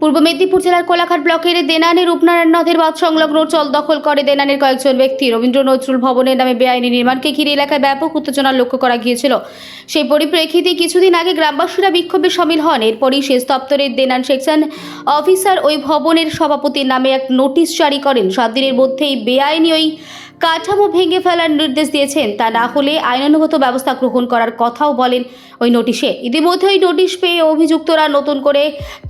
পূর্ব মেদিনীপুর জেলার কোলাঘাট ব্লকের দেনানি রূপনারায়ণ নদের বাঁধ সংলগ্ন চল দখল করে দেনানির কয়েকজন ব্যক্তি। রবীন্দ্র নজরুল ভবনের নামে বেআইনি নির্মাণকে ঘিরে এলাকায় ব্যাপক উত্তেজনা লক্ষ্য করা গিয়েছিল। সেই পরিপ্রেক্ষিতে কিছুদিন আগে গ্রামবাসীরা বিক্ষোভে সামিল হন। এরপরই সেচ দপ্তরের দেনান সেকশন অফিসার ওই ভবনের সভাপতির নামে এক নোটিশ জারি করেন। সাত দিনের মধ্যেই বেআইনি ওই কাঠামো ভেঙে ফেলার নির্দেশ দিয়েছেন। তা না হলে আইনানুগত ব্যবস্থা গ্রহণ করার কথাও বলেন ওই নোটিশে। ইতিমধ্যে ওই নোটিশ পেয়ে অভিযুক্তরা নতুন করে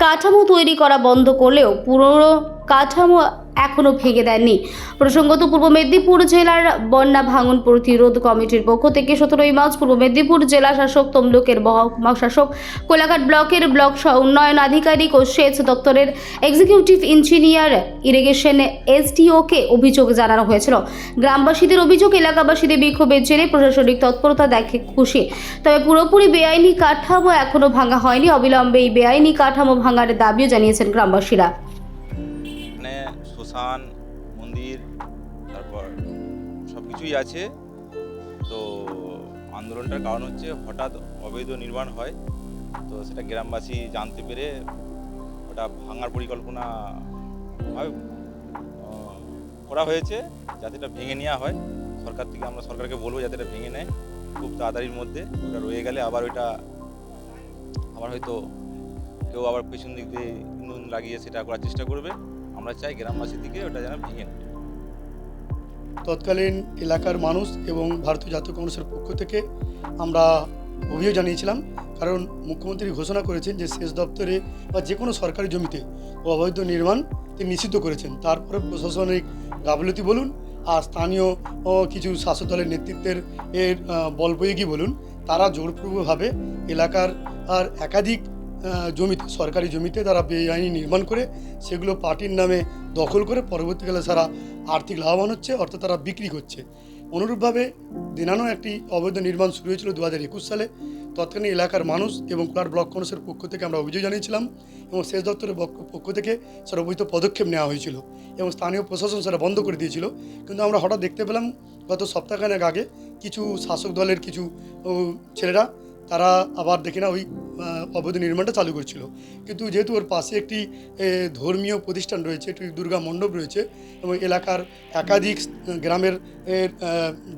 কাঠামো তৈরি করা বন্ধ করলেও পুরনো কাঠামো এখনও ভেঙে দেননি। প্রসঙ্গত, পূর্ব মেদিনীপুর জেলার বন্যা ভাঙন প্রতিরোধ কমিটির পক্ষ থেকে সতেরোই মার্চ পূর্ব মেদিনীপুর জেলা শাসক তমলুকের মহকুমা শাসক কোলাঘাট ব্লকের ব্লক উন্নয়ন আধিকারিক ও সেচ দপ্তরের এক্সিকিউটিভ ইঞ্জিনিয়ার ইরিগেশন এসডিওকে অভিযোগ জানানো হয়েছিল। গ্রামবাসীদের অভিযোগ, এলাকাবাসীদের বিক্ষোভের জেরে প্রশাসনিক তৎপরতা দেখে খুশি। তবে পুরোপুরি বেআইনি কাঠামো এখনও ভাঙা হয়নি। অবিলম্বে এই বেআইনি কাঠামো ভাঙার দাবিও জানিয়েছেন গ্রামবাসীরা। শ্মশান, মন্দির, তারপর সব কিছুই আছে। তো আন্দোলনটার কারণ হচ্ছে হঠাৎ অবৈধ নির্মাণ হয়। তো সেটা গ্রামবাসী জানতে পেরে ওটা ভাঙার পরিকল্পনা করা হয়েছে যাতে এটা ভেঙে নেওয়া হয়। সরকার থেকে আমরা সরকারকে বলব যাতে এটা ভেঙে নেয়। খুব তাড়াতাড়ির মধ্যে ওটা রয়ে গেলে আবার ওইটা আবার হয়তো কেউ আবার পেছন দিক দিয়ে লাগিয়ে সেটা করার চেষ্টা করবে। আমরা চাই গ্রামবাসীর দিকে ওটা যেন ভেঙে তৎকালীন এলাকার মানুষ এবং ভারতীয় জাতীয় কংগ্রেসের পক্ষ থেকে আমরা অভিযোগ জানিয়েছিলাম কারণ মুখ্যমন্ত্রী ঘোষণা করেছেন যে সেচ দপ্তরে বা যে কোনো সরকারি জমিতে অবৈধ নির্মাণ তিনি নিষিদ্ধ করেছেন। তারপরে প্রশাসনিক গাফলতি বলুন আর স্থানীয় কিছু শাসক দলের নেতৃত্বের এর আহ, বল প্রয়োগী বলুন তারা জোরপূর্বকভাবে এলাকার আর একাধিক জমিতে সরকারি জমিতে তারা বেআইনি নির্মাণ করে, সেগুলো পার্টির নামে দখল করে পরবর্তীকালে তারা আর্থিক লাভবান হচ্ছে, অর্থাৎ তারা বিক্রি করছে। অনুরূপভাবে দিনানো একটি অবৈধ নির্মাণ শুরু হয়েছিল দু হাজার একুশ সালে। তৎকালীন এলাকার মানুষ এবং কুলার ব্লক কংগ্রেসের পক্ষ থেকে আমরা অভিযোগ জানিয়েছিলাম এবং সেচ দপ্তরের পক্ষ- থেকে সেটা অবৈধ পদক্ষেপ নেওয়া হয়েছিল এবং স্থানীয় প্রশাসন সেটা বন্ধ করে দিয়েছিল। কিন্তু আমরা হঠাৎ দেখতে পেলাম, গত সপ্তাহখানেক আগে কিছু শাসক দলের কিছু ছেলেরা, তারা আবার দেখি না ওই অবৈধ নির্মাণটা চালু করছিল। কিন্তু যেহেতু ওর পাশে একটি ধর্মীয় প্রতিষ্ঠান রয়েছে, একটি দুর্গা মণ্ডপ রয়েছে এবং এলাকার একাধিক গ্রামের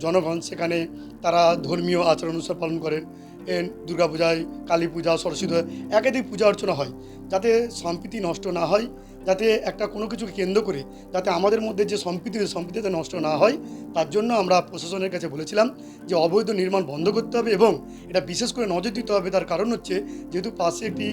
জনগণ সেখানে তারা ধর্মীয় আচরণ অনুসার পালন করেন। দুর্গাপূজায় কালী পূজা সরস্বতী একাধিক পূজা অর্চনা হয়। যাতে সম্প্রীতি নষ্ট না হয় যাতে একটা কোনো কিছুকে কেন্দ্র করে যাতে আমাদের মধ্যে যে সম্প্রীতি সম্প্রীতি যাতে নষ্ট না হয়, তার জন্য আমরা প্রশাসনের কাছে বলেছিলাম যে অবৈধ নির্মাণ বন্ধ করতে হবে এবং এটা বিশেষ করে নজর দিতে হবে। তার কারণ হচ্ছে যেহেতু পাশে একটি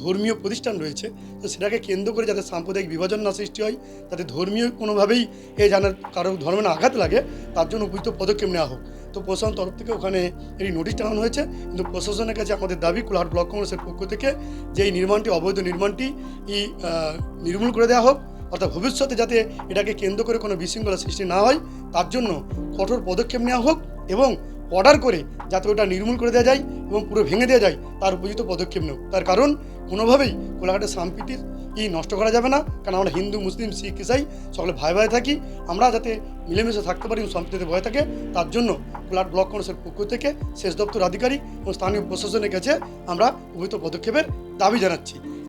ধর্মীয় প্রতিষ্ঠান রয়েছে, তো সেটাকে কেন্দ্র করে যাতে সাম্প্রদায়িক বিভাজন না সৃষ্টি হয় তাতে ধর্মীয় কোনোভাবেই এ জানার কারও ধর্মে না আঘাত লাগে, তার জন্য উপযুক্ত পদক্ষেপ নেওয়া হোক। তো প্রশাসন তরফ থেকে ওখানে এই নোটিশ টানানো হয়েছে। কিন্তু প্রশাসনের কাছে আমাদের দাবি কুলাহাট ব্লক কংগ্রেসের পক্ষ থেকে যে এই নির্মাণটি, অবৈধ নির্মাণটি ই নির্মূল করে দেওয়া হোক, অর্থাৎ ভবিষ্যতে যাতে এটাকে কেন্দ্র করে কোনো বিশৃঙ্খলা সৃষ্টি না হয়, তার জন্য কঠোর পদক্ষেপ নেওয়া হোক এবং অর্ডার করে যাতে ওটা নির্মূল করে দেওয়া যায় এবং পুরো ভেঙে দেওয়া যায়, তার উপযুক্ত পদক্ষেপ নেব তার কারণ, কোনোভাবেই কোলাঘাটের সম্প্রীতির ই নষ্ট করা যাবে না? কারণ আমরা হিন্দু, মুসলিম, শিখ, ইসাই সকলে ভাই ভাই থাকি। আমরা যাতে মিলেমিশে থাকতে পারি সম্প্রীতিতে ভয় থাকে, তার জন্য কোলাঘাট ব্লক কংগ্রেসের পক্ষ থেকে শেষ দপ্তর আধিকারিক এবং স্থানীয় প্রশাসনের কাছে আমরা উভয়ত পদক্ষেপের দাবি জানাচ্ছি।